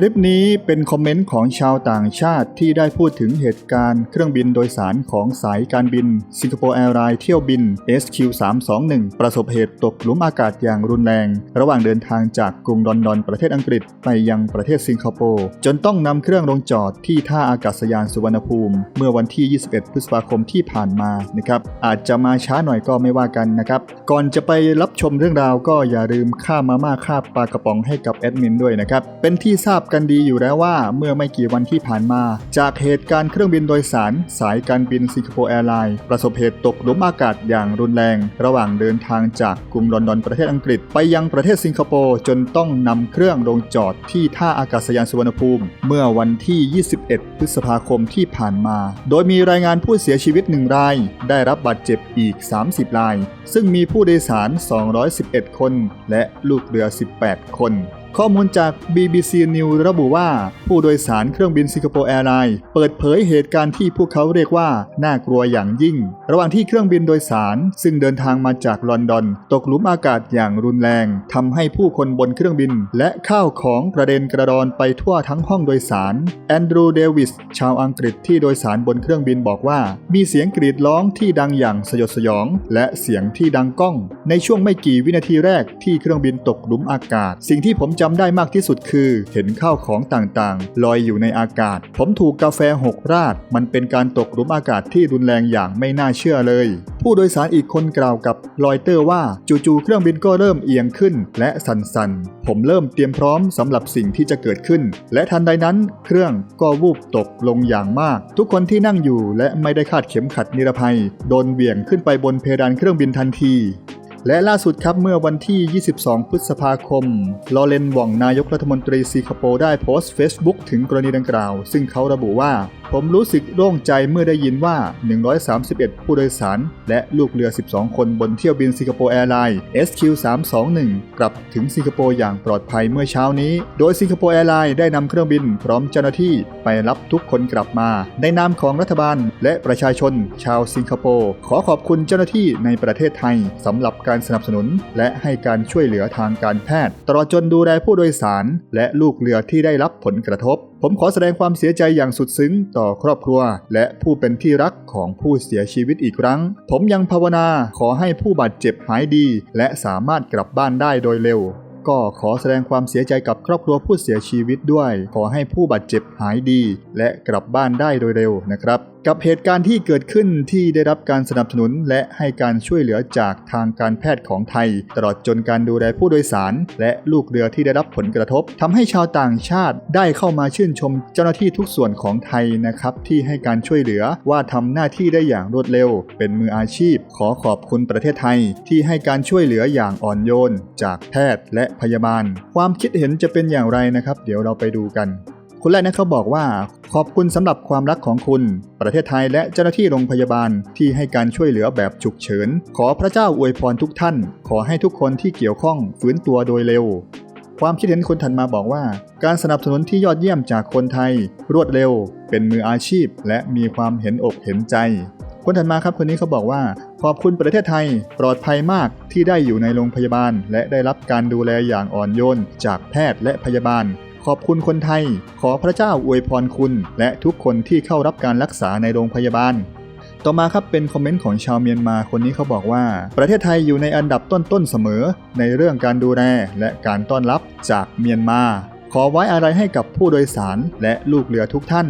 คลิปนี้เป็นคอมเมนต์ของชาวต่างชาติที่ได้พูดถึงเหตุการณ์เครื่องบินโดยสารของสายการบินสิงคโปร์แอร์ไลน์เที่ยวบิน SQ321 ประสบเหตุตกหลุมอากาศอย่างรุนแรง ระหว่างเดินทางจากกรุงลอนดอนประเทศอังกฤษไปยังประเทศสิงคโปร์จนต้องนำเครื่องลงจอดที่ท่าอากาศยานสุวรรณภูมิ เมื่อวันที่ 21 พฤษภาคมที่ผ่านมานะครับอาจจะมาช้าหน่อยก็ไม่ว่ากันนะครับก่อนจะไปรับชมเรื่องราวก็อย่าลืมค่ามาม่าค่าปลากระป๋องให้กับแอดมินด้วยนะครับเป็นที่ทราบกันดีอยู่แล้วว่าเมื่อไม่กี่วันที่ผ่านมา จากเหตุการณ์เครื่องบินโดยสาร สายการบินสิงคโปร์แอร์ไลน์ประสบเหตุตกหลุมอากาศอย่างรุนแรง ระหว่างเดินทางจากกรุงลอนดอนประเทศอังกฤษ ไปยังประเทศสิงคโปร์จนต้องนำเครื่องลงจอดที่ท่าอากาศยานสุวรรณภูมิ เมื่อวันที่ 21 พฤษภาคมที่ผ่านมา โดยมีรายงานผู้เสียชีวิต 1 ราย ได้รับบาดเจ็บอีก 30 ราย ซึ่งมีผู้โดยสาร 211 คน และลูกเรือ 18 คน ข้อมูลจาก BBC News ระบุว่า ผู้โดยสารเครื่องบินสิงคโปร์แอร์ไลน์เปิดเผยเหตุการณ์ที่พวกเขาเรียกว่า น่ากลัวอย่างยิ่ง ระหว่างที่เครื่องบินโดยสาร ซึ่งเดินทางมาจากลอนดอน ตกหลุมอากาศอย่างรุนแรงทำให้ผู้คนบนเครื่องบิน และข้าวของกระเด็นกระดอนไปทั่วทั้งห้องโดยสารแอนดรูว์เดวิสชาวอังกฤษที่โดยสารบนเครื่องบินบอกว่า มีเสียงกรีดร้องที่ดังอย่างสยดสยอง และเสียงที่ดังก้อง ในช่วงไม่กี่วินาทีแรกที่เครื่องบินตกหลุมอากาศ สิ่งที่ผมจำได้มากที่สุดคือ เห็นข้าวของต่างๆ ลอยอยู่ในอากาศ ผมถูกกาแฟหกราด มันเป็นการตกหลุมอากาศที่รุนแรงอย่างไม่น่าเชื่อเลย ผู้โดยสารอีกคนกล่าวกับรอยเตอร์ว่าจู่ๆเครื่องบินก็เริ่มเอียงขึ้น และสั่นๆ ผมเริ่มเตรียมพร้อมสำหรับสิ่งที่จะเกิดขึ้น และทันใดนั้น เครื่องก็วูบตกลงอย่างมาก ทุกคนที่นั่งอยู่และไม่ได้คาดเข็มขัดนิรภัย โดนเบี่ยงขึ้นไปบนเพดานเครื่องบินทันที และล่าสุดครับเมื่อวันที่ 22 พฤษภาคม ลอเรนหว่องนายกรัฐมนตรีสิงคโปร์ได้โพสต์ Facebook ถึงกรณีดังกล่าว ซึ่งเขาระบุว่า ผมรู้สึกโล่งใจเมื่อได้ยินว่า 131 ผู้โดยสาร และลูกเรือ 12 คนบนเที่ยวบินสิงคโปร์แอร์ไลน์ SQ321 กลับถึงสิงคโปร์อย่างปลอดภัยเมื่อเช้านี้ โดยสิงคโปร์แอร์ไลน์ได้นำเครื่องบินพร้อมเจ้าหน้าที่ไปรับทุกคนกลับมา ในนามของรัฐบาล และประชาชนชาวสิงคโปร์ขอขอบคุณเจ้าหน้าที่ในประเทศไทยสำหรับการสนับสนุน และให้การช่วยเหลือทางการแพทย์ ตลอดจนดูแลผู้โดยสาร และลูกเรือที่ได้รับผลกระทบ ผมขอแสดงความเสียใจอย่างสุดซึ้งต่อครอบครัว และผู้เป็นที่รักของผู้เสียชีวิตอีกครั้ง ผมยังภาวนาขอให้ผู้บาดเจ็บหายดี และสามารถกลับบ้านได้โดยเร็ว ก็ขอแสดงความเสียใจกับครอบครัวผู้เสียชีวิตด้วย ขอให้ผู้บาดเจ็บหายดี และกลับบ้านได้โดยเร็วนะครับ กับเหตุการณ์ที่เกิดขึ้นที่ได้รับการสนับสนุนและให้การช่วยเหลือจากทางการแพทย์ของไทย ตลอดจนการดูแลผู้โดยสาร และลูกเรือที่ได้รับผลกระทบทำให้ชาวต่างชาติได้เข้ามาชื่นชมเจ้าหน้าที่ทุกส่วนของไทยนะครับที่ให้การช่วยเหลือว่าทำหน้าที่ได้อย่างรวดเร็ว เป็นมืออาชีพ ขอขอบคุณประเทศไทย ที่ให้การช่วยเหลืออย่างอ่อนโยน จากแพทย์และพยาบาล ความคิดเห็นจะเป็นอย่างไรนะครับ เดี๋ยวเราไปดูกัน คนแรกนะเขาบอกว่า ขอบคุณสำหรับความรักของคุณ ประเทศไทยและเจ้าหน้าที่โรงพยาบาลที่ให้การช่วยเหลือแบบฉุกเฉิน ขอพระเจ้าอวยพรทุกท่าน ขอให้ทุกคนที่เกี่ยวข้องฟื้นตัวโดยเร็ว ความคิดเห็นคนถัดมาบอกว่า การสนับสนุนที่ยอดเยี่ยมจากคนไทย รวดเร็ว เป็นมืออาชีพ และมีความเห็นอกเห็นใจคนถัดมาครับคนนี้เขาบอกว่า ขอบคุณประเทศไทย ปลอดภัยมากที่ได้อยู่ในโรงพยาบาล และได้รับการดูแลอย่างอ่อนโยน จากแพทย์และพยาบาล ขอบคุณคนไทย ขอพระเจ้าอวยพรคุณ และทุกคนที่เข้ารับการรักษาในโรงพยาบาล ต่อมาครับเป็นคอมเมนต์ของชาวเมียนมาคนนี้เขาบอกว่า ประเทศไทยอยู่ในอันดับต้นๆเสมอ ในเรื่องการดูแลและการต้อนรับจากเมียนมา ขอไว้อะไรให้กับผู้โดยสารและลูกเรือทุกท่าน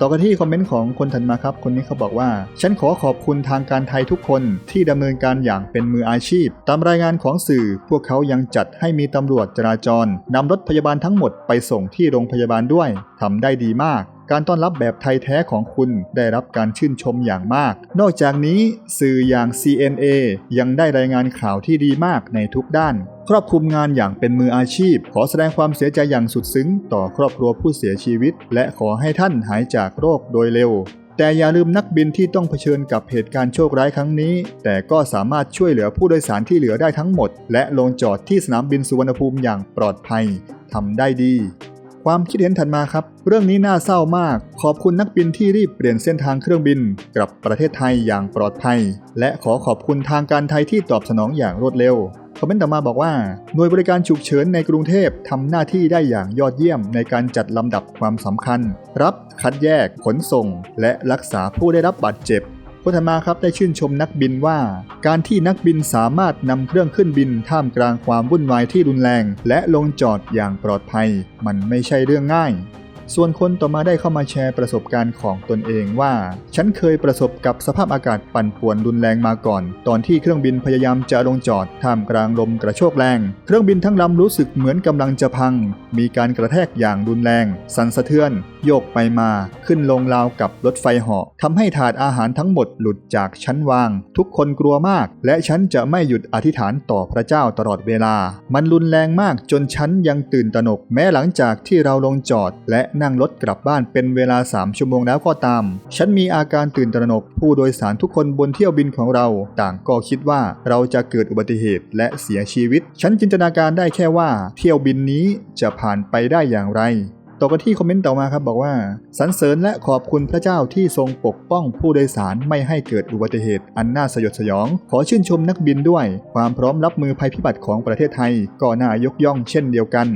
ต่อกันที่คอมเมนต์ของคนถัดมาครับ คนนี้เขาบอกว่า ฉันขอขอบคุณทางการไทยทุกคนที่ดำเนินการอย่างเป็นมืออาชีพ ตามรายงานของสื่อ พวกเขายังจัดให้มีตำรวจจราจรนำรถพยาบาลทั้งหมดไปส่งที่โรงพยาบาลด้วยทำได้ดีมากการต้อนรับแบบไทยแท้ของคุณได้รับการชื่นชมอย่างมาก นอกจากนี้สื่ออย่าง CNA ยังได้รายงานข่าวที่ดีมากในทุกด้าน ครอบคลุมงานอย่างเป็นมืออาชีพ ขอแสดงความเสียใจอย่างสุดซึ้ง ต่อครอบครัวผู้เสียชีวิต และขอให้ท่านหายจากโรคโดยเร็ว แต่อย่าลืมนักบินที่ต้องเผชิญกับเหตุการณ์โชคร้ายครั้งนี้ แต่ก็สามารถช่วยเหลือผู้โดยสารที่เหลือได้ทั้งหมด และลงจอดที่สนามบินสุวรรณภูมิอย่างปลอดภัยทำได้ดีความคิดเห็นถัดมาครับ เรื่องนี้น่าเศร้ามาก ขอบคุณนักบินที่รีบเปลี่ยนเส้นทางเครื่องบิน กลับประเทศไทยอย่างปลอดภัย และขอขอบคุณทางการไทยที่ตอบสนองอย่างรวดเร็ว คอมเมนต์ต่อมาบอกว่า หน่วยบริการฉุกเฉินในกรุงเทพทำหน้าที่ได้อย่างยอดเยี่ยมในการจัดลำดับความสำคัญ รับคัดแยก ขนส่ง และรักษาผู้ได้รับบาดเจ็บคนถัดมาครับได้ชื่นชมนักบินว่า การที่นักบินสามารถนำเครื่องขึ้นบินท่ามกลางความวุ่นวายที่รุนแรง และลงจอดอย่างปลอดภัย มันไม่ใช่เรื่องง่าย ส่วนคนต่อมาได้เข้ามาแชร์ประสบการณ์ของตนเองว่า ฉันเคยประสบกับสภาพอากาศปั่นป่วนรุนแรงมาก่อน ตอนที่เครื่องบินพยายามจะลงจอดท่ามกลางลมกระโชกแรง เครื่องบินทั้งลำรู้สึกเหมือนกำลังจะพัง มีการกระแทกอย่างรุนแรง สั่นสะเทือน โยกไปมา ขึ้นลงราวกับรถไฟเหาะทำให้ถาดอาหารทั้งหมดหลุดจากชั้นวาง ทุกคนกลัวมาก และฉันจะไม่หยุดอธิษฐานต่อพระเจ้าตลอดเวลา มันรุนแรงมากจนฉันยังตื่นตระหนก แม้หลังจากที่เราลงจอดและนั่งรถกลับบ้านเป็นเวลา 3 ชั่วโมงแล้วก็ตาม ฉันมีอาการตื่นตระหนก ผู้โดยสารทุกคนบนเที่ยวบินของเรา ต่างก็คิดว่าเราจะเกิดอุบัติเหตุและเสียชีวิต ฉันจินตนาการได้แค่ว่า เที่ยวบินนี้จะผ่านไปได้อย่างไรต่อกันที่คอมเมนต์ต่อมาครับบอกว่าสรรเสริญและขอบคุณพระเจ้าที่ทรงปกป้องผู้โดยสารไม่ให้เกิดอุบัติเหตุ อันน่าสยดสยอง ขอชื่นชมนักบินด้วย ความพร้อมรับมือภัยพิบัติของประเทศไทย ก็น่ายกย่องเช่นเดียวกัน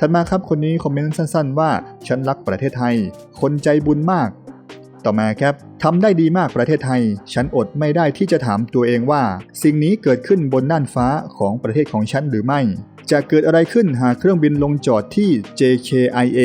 ถัดมาครับคนนี้คอมเมนต์สั้นๆ ว่าฉันรักประเทศไทย คนใจบุญมาก ต่อมาครับทำได้ดีมากประเทศไทย ฉันอดไม่ได้ที่จะถามตัวเองว่า สิ่งนี้เกิดขึ้นบนน่านฟ้าของประเทศของฉันหรือไม่ จะเกิดอะไรขึ้นหากเครื่องบินลงจอดที่ JKIA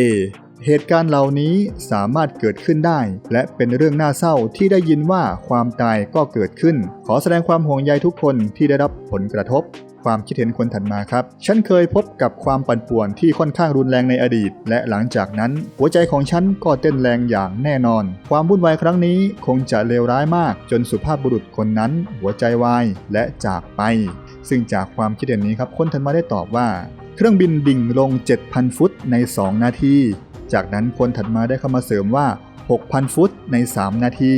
เหตุการณ์เหล่านี้สามารถเกิดขึ้นได้ และเป็นเรื่องน่าเศร้าที่ได้ยินว่าความตายก็เกิดขึ้น ขอแสดงความห่วงใยทุกคนที่ได้รับผลกระทบ ความคิดเห็นคนถัดมาครับ ฉันเคยพบกับความปั่นป่วนที่ค่อนข้างรุนแรงในอดีต และหลังจากนั้น หัวใจของฉันก็เต้นแรงอย่างแน่นอน ความวุ่นวายครั้งนี้คงจะเลวร้ายมาก จนสุภาพบุรุษคนนั้น หัวใจวายและจากไป ซึ่งจากความคิดเห็นนี้ครับคนถัดมาได้ตอบว่า เครื่องบินดิ่งลง 7,000 ฟุตใน 2 นาที จากนั้นคนถัดมาได้เข้ามาเสริมว่า 6,000 ฟุตใน 3 นาที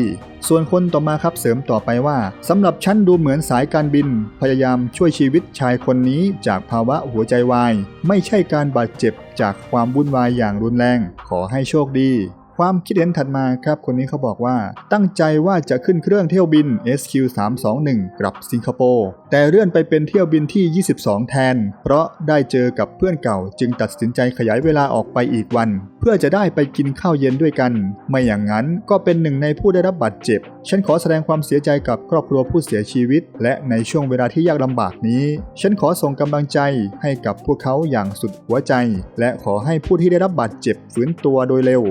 ส่วนคนต่อมาครับเสริมต่อไปว่าสำหรับฉันดูเหมือนสายการบิน พยายามช่วยชีวิตชายคนนี้จากภาวะหัวใจวาย ไม่ใช่การบาดเจ็บจากความวุ่นวายอย่างรุนแรง ขอให้โชคดีความคิดเห็นถัดมาครับคนนี้เขาบอกว่า ตั้งใจว่าจะขึ้นเครื่องเที่ยวบิน SQ321 กลับสิงคโปร์ แต่เลื่อนไปเป็นเที่ยวบินที่ 22 แทน เพราะได้เจอกับเพื่อนเก่าจึงตัดสินใจขยายเวลาออกไปอีกวัน เพื่อจะได้ไปกินข้าวเย็นด้วยกัน ไม่อย่างนั้นก็เป็นหนึ่งในผู้ได้รับบาดเจ็บ ฉันขอแสดงความเสียใจกับครอบครัวผู้เสียชีวิต และในช่วงเวลาที่ยากลำบากนี้ ฉันขอส่งกำลังใจให้กับพวกเขาอย่างสุดหัวใจ และขอให้ผู้ที่ได้รับบาดเจ็บฟื้นตัวโดยเร็ว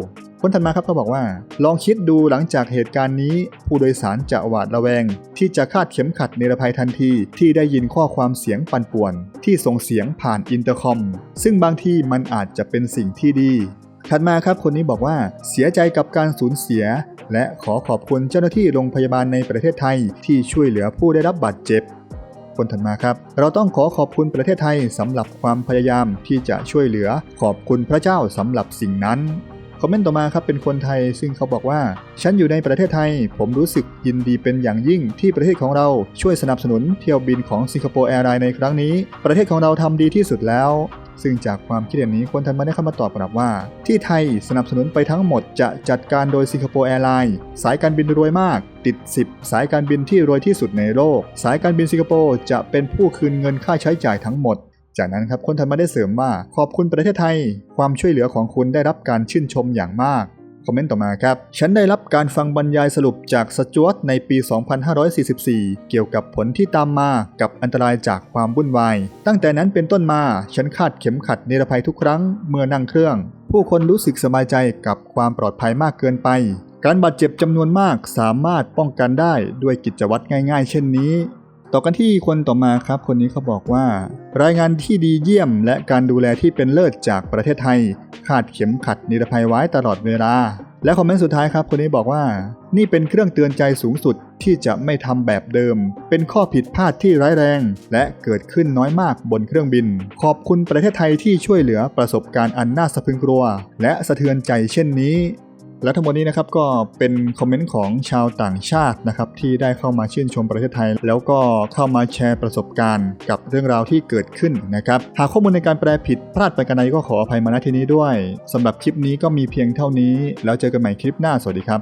คนถัดมาครับเขาบอกว่า ลองคิดดูหลังจากเหตุการณ์นี้ ผู้โดยสารจะหวาดระแวง ที่จะคาดเข็มขัดนิรภัยทันทีที่ได้ยินข้อความเสียงปั่นป่วน ที่ส่งเสียงผ่านอินเตอร์คอม ซึ่งบางที่มันอาจจะเป็นสิ่งที่ดี ถัดมาครับคนนี้บอกว่าเสียใจกับการสูญเสีย และขอขอบคุณเจ้าหน้าที่โรงพยาบาลในประเทศไทย ที่ช่วยเหลือผู้ได้รับบาดเจ็บคนถัดมาครับ เราต้องขอขอบคุณประเทศไทยสำหรับความพยายามที่จะช่วยเหลือ ขอบคุณพระเจ้าสำหรับสิ่งนั้น คอมเมนต์ต่อมาครับเป็นคนไทยซึ่งเขาบอกว่า ฉันอยู่ในประเทศไทย ผมรู้สึกยินดีเป็นอย่างยิ่งที่ประเทศของเราช่วยสนับสนุนเที่ยวบินของสิงคโปร์แอร์ไลน์ในครั้งนี้ ประเทศของเราทำดีที่สุดแล้ว ซึ่งจากความคิดเห็นนี้คนทันมาได้เข้ามาตอบกลับว่า ที่ไทยสนับสนุนไปทั้งหมดจะจัดการโดยสิงคโปร์แอร์ไลน์สายการบินรวยมาก ติด 10 สายการบินที่รวยที่สุดในโลก สายการบินสิงคโปร์จะเป็นผู้คืนเงินค่าใช้จ่ายทั้งหมด จากนั้นครับคนทันมาได้เสริมว่าขอบคุณประเทศไทย ความช่วยเหลือของคุณได้รับการชื่นชมอย่างมากคอมเมนต์ต่อมาครับ ฉันได้รับการฟังบรรยายสรุปจากสจวตในปี 2544 เกี่ยวกับผลที่ตามมากับอันตรายจากความวุ่นวาย ตั้งแต่นั้นเป็นต้นมา ฉันคาดเข็มขัดนิรภัยทุกครั้งเมื่อนั่งเครื่อง ผู้คนรู้สึกสบายใจกับความปลอดภัยมากเกินไป การบาดเจ็บจำนวนมากสามารถป้องกันได้ด้วยกิจวัตรง่าย ๆ เช่นนี้ ต่อกันที่คนต่อมาครับ คนนี้เขาบอกว่า รายงานที่ดีเยี่ยมและการดูแลที่เป็นเลิศจากประเทศไทยคาดเข็มขัดนิรภัยไว้ตลอดเวลา และคอมเมนต์สุดท้ายครับคนนี้บอกว่า นี่เป็นเครื่องเตือนใจสูงสุดที่จะไม่ทำแบบเดิม เป็นข้อผิดพลาดที่ร้ายแรง และเกิดขึ้นน้อยมากบนเครื่องบิน ขอบคุณประเทศไทยที่ช่วยเหลือประสบการณ์อันน่าสะพรึงกลัว และสะเทือนใจเช่นนี้ และทั้งหมดนี้นะครับก็เป็นคอมเมนต์ของชาวต่างชาตินะครับที่ได้เข้ามาชื่นชมประเทศไทย แล้วก็เข้ามาแชร์ประสบการณ์ กับเรื่องราวที่เกิดขึ้นนะครับหากข้อมูลในการแปลผิดพลาดไปกันใดก็ขออภัยมาณที่นี้ด้วยสำหรับคลิปนี้ก็มีเพียงเท่านี้ แล้วเจอกันใหม่คลิปหน้าสวัสดีครับ